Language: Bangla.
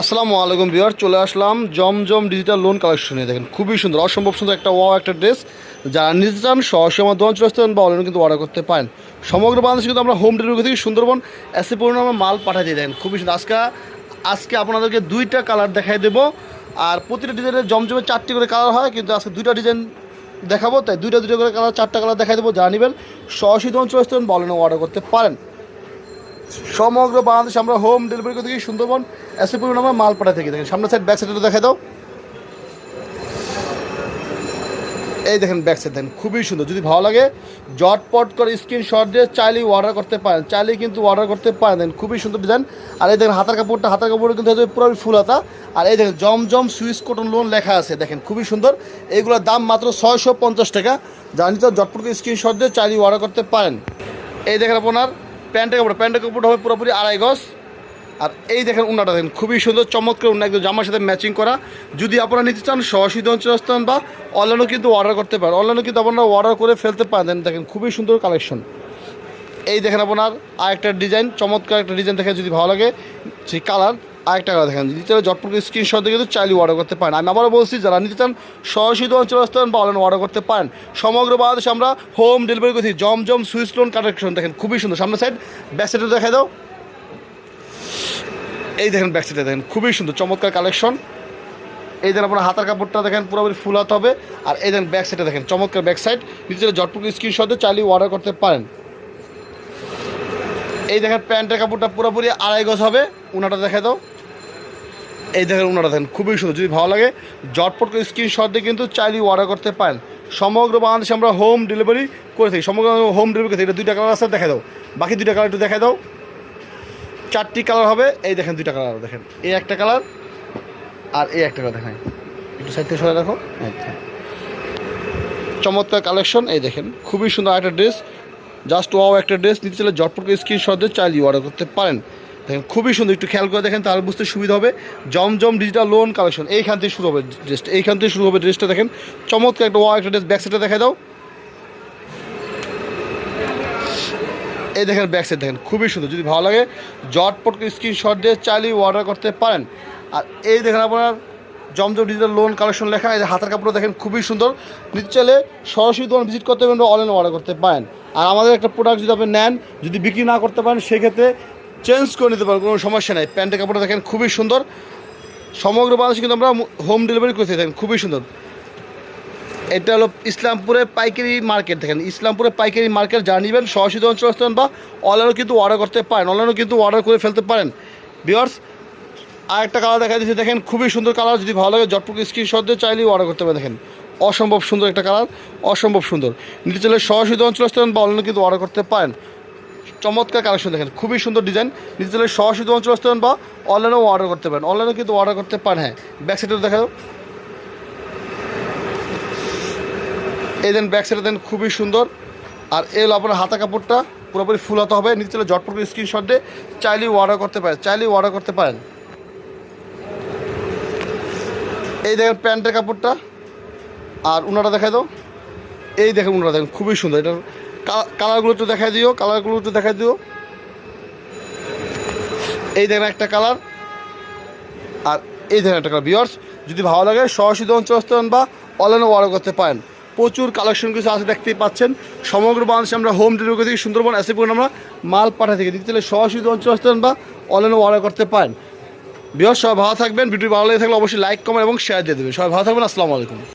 আসসালামু আলাইকুম বিয়ার চলে আসলাম জমজম ডিজিটাল লোন কালেকশনে দেখেন, খুবই সুন্দর, অসম্ভব সুন্দর একটা ওয়াও একটা ড্রেস যারা নিতে চান সহসে আমার দোকান চলে আসতে বা অনলাইনে কিন্তু অর্ডার করতে পারেন। সমগ্র বাংলাদেশে কিন্তু আমরা হোম ডেলিভারি থেকে সুন্দরবন এসে পরিমাণ আমরা মাল পাঠিয়ে দিয়ে দেখেন খুবই সুন্দর। আজকে আজকে আপনাদেরকে দুইটা কালার দেখাই দেবো। আর প্রতিটা ডিজাইনের জমজমে চারটি করে কালার হয়, কিন্তু আজকে দুইটা ডিজাইন দেখাবো। তাই দুইটা দুইটা করে কালার চারটা কালার দেখাই দেবো, যারা নেবেন সহসে দোকান চলে আসতে বা অনলাইনে অর্ডার করতে পারেন। সমগ্র বাংলাদেশ আমরা হোম ডেলিভারি করে থাকি সুন্দরবন এসে পরিমাণ আমরা মাল পাঠাই থাকি দেখেন। সামনে সাইড ব্যাক সাইডটা দেখে দাও। এই দেখেন ব্যাক সাইড দেখেন, খুবই সুন্দর। যদি ভালো লাগে জটপট করে স্ক্রিনশট দিয়ে চাইলেই অর্ডার করতে পারেন। চাইলেই কিন্তু অর্ডার করতে পারেন। দেখেন, খুবই সুন্দর ডিজাইন আর এই দেখেন, হাতার কাপড়টা, হাতার কাপড় কিন্তু পুরো ফুল হাতা। আর এই দেখেন, জমজম সুইস কটন লোন লেখা আছে। দেখেন, খুবই সুন্দর। এইগুলোর দাম মাত্র ছয়শো পঞ্চাশ টাকা। জানি তো জটপট করে স্ক্রিনশট দিয়ে চাইলেই অর্ডার করতে পারেন। এই দেখেন আপনার প্যান্টের কাপড় প্যান্টের কাপড় হবে পুরোপুরি আড়াই গজ। আর এই দেখেন উন্নাটা দেখেন, খুবই সুন্দর, চমৎকার উন্না, একদম জামার সাথে ম্যাচিং করা। যদি আপনারা নিতে চান, সরাসরি অঞ্চল বা অনলাইনেও কিন্তু অর্ডার করতে পারেন। অনলাইনে কিন্তু আপনারা অর্ডার করে ফেলতে পারেন। দেখেন, খুবই সুন্দর কালেকশন এই দেখেন আপনার আর একটা ডিজাইন চমৎকার একটা ডিজাইন দেখে যদি ভালো লাগে, সেই কালার আরেকটা কালার দেখেন, নিতে চাইলে জটপট স্ক্রিনশট দিয়ে কিন্তু চাইলে অর্ডার করতে পারেন। আমি আবারও বলছি, যারা নিতে চান, সরাসরি অঞ্চল আসতে পারেন বা অনলাইনে অর্ডার করতে পারেন। সমগ্র বাংলাদেশে আমরা হোম ডেলিভারি করছি। জমজম সুইস লোন কালেকশন দেখেন, খুবই সুন্দর। সামনে সাইড ব্যাক সাইডে দেখাই দাও। এই দেখেন ব্যাক সাইডে দেখেন, খুবই সুন্দর, চমৎকার কালেকশন এই দেখেন, আপনার হাতার কাপড়টা দেখেন, পুরোপুরি ফুল হাত হবে। আর এই দেখেন ব্যাক সাইডে দেখেন, চমৎকার ব্যাক সাইড জটপুর স্ক্রিনশটে চালিয়ে অর্ডার করতে পারেন। এই দেখেন, প্যান্টের কাপড়টা পুরোপুরি আড়াই গজ হবে। উনাটা দেখে দাও। এই দেখেন ওনারা দেখেন, খুবই সুন্দর। যদি ভালো লাগে জটপট করে স্ক্রিনশট দিয়ে কিন্তু চাইলেই অর্ডার করতে পারেন। সমগ্র বাংলাদেশে আমরা হোম ডেলিভারি করে থাকি। সমগ্র হোম ডেলিভারি করে থাকি। এটা দুইটা কালার আছে দেখা দাও। বাকি দুইটা কালার একটু দেখা দাও। চারটি কালার হবে। এই দেখেন দুইটা কালার দেখেন। এই একটা কালার আর এই একটা কালার দেখেন একটু সাইড থেকে সরে রাখো। আচ্ছা। চমৎকার কালেকশন এই দেখেন, খুবই সুন্দর একটা ড্রেস জাস্ট ওয়াও একটা ড্রেস নিতে চাইলে জটপট করে স্ক্রিনশট দিয়ে চাইলেই অর্ডার করতে পারেন। দেখেন, খুবই সুন্দর। একটু খেয়াল করে দেখেন, তাহলে বুঝতে সুবিধা হবে। জমজম ডিজিটাল লোন কালেকশন এইখান থেকে শুরু হবে ড্রেসটা এইখান থেকে শুরু হবে ড্রেসটা দেখেন। চমৎকার একটা ওয়াও একটা ড্রেস ব্যাক সাইডটা দেখা দাও। এই দেখেন ব্যাক সাইড দেখেন, খুবই সুন্দর। যদি ভালো লাগে জটপট স্ক্রিনশট দিয়ে চাইলেই অর্ডার করতে পারেন। আর এই দেখেন আপনার জমজম ডিজিটাল লোন কালেকশন লেখা, এই হাতের কাপড় দেখেন, খুবই সুন্দর। নিতে চাইলে সরাসরি দোকান ভিজিট করতে পারেন অনলাইনে অর্ডার করতে পারেন। আর আমাদের একটা প্রোডাক্ট যদি আপনি নেন, যদি বিক্রি না করতে পারেন, সেক্ষেত্রে চেঞ্জ করে নিতে পারেন কোনো সমস্যা নেই। প্যান্টের কাপড়টা দেখেন খুবই সুন্দর। সমগ্র বাংলাদেশে কিন্তু আমরা হোম ডেলিভারি করতে দেখেন, খুবই সুন্দর। এটা হলো ইসলামপুরে পাইকারি মার্কেট, দেখেন ইসলামপুরে পাইকারি মার্কেট যা নিবেন সরাসরি অঞ্চল আসতে পারেন বা অনলাইনেও কিন্তু অর্ডার করতে পারেন। অনলাইনেও কিন্তু অর্ডার করে ফেলতে পারেন। বিয়ার্স আর একটা কালার দেখা দিচ্ছে দেখেন, খুবই সুন্দর কালার যদি ভালো লাগে জটপুক স্ক্রিনশট দিয়ে চাইলেই অর্ডার করতে পারেন, দেখেন। অসম্ভব সুন্দর একটা কালার অসম্ভব সুন্দর। নিতে চাইলে সরাসরি অঞ্চল আসতে পারেন বা অনলাইনে কিন্তু অর্ডার করতে পারেন। চমৎকার কালেকশন দেখেন, খুবই সুন্দর ডিজাইন নিতে চাইলে সরাসরি অঞ্চল আসতে পারেন বা অনলাইনেও অর্ডার করতে পারেন। অনলাইনে কিন্তু অর্ডার করতে পারেন হ্যাঁ। ব্যাক সাইডে দেখা এই দেন ব্যাক সাইডে দেন, খুবই সুন্দর। আর এল আপনার হাতা কাপড়টা, পুরোপুরি ফুল হাতে হবে। নিচে জটপট করে স্ক্রিনশট দিয়ে চাইলেই অর্ডার করতে পারেন, চাইলেই অর্ডার করতে পারেন। এই দেখেন প্যান্টের কাপড়টা। আর উনারা দেখাই দাও। এই দেখেন উনারা দেখেন, খুবই সুন্দর। এটার কালারগুলো একটু দেখাই দিও, কালারগুলো একটু দেখাই দিও। এই দেখেন একটা কালার। আর এই দেখেন একটা কালার। বিয়ার্স যদি ভালো লাগে, সরাসরি অঞ্চল আসতে বা অনলাইনে অর্ডার করতে পারেন। প্রচুর কালেকশন কিছু আছে, দেখতেই পাচ্ছেন। সমগ্র বাংলাদেশে আমরা হোম ডেলিভারি থেকে সুন্দরবন এসে পড়ুন আমরা মাল পাঠা থেকে। দিতে চাইলে সরাসরি অঞ্চল আসতে পারেন বা অনলাইনে অর্ডার করতে পারেন। বিয়ার্স সবাই ভালো থাকবেন। ভিডিও ভালো লেগে থাকলে অবশ্যই লাইক কমেন্ট এবং শেয়ার দিয়ে দেবেন। সবাই ভালো থাকবেন। আসসালামু আলাইকুম।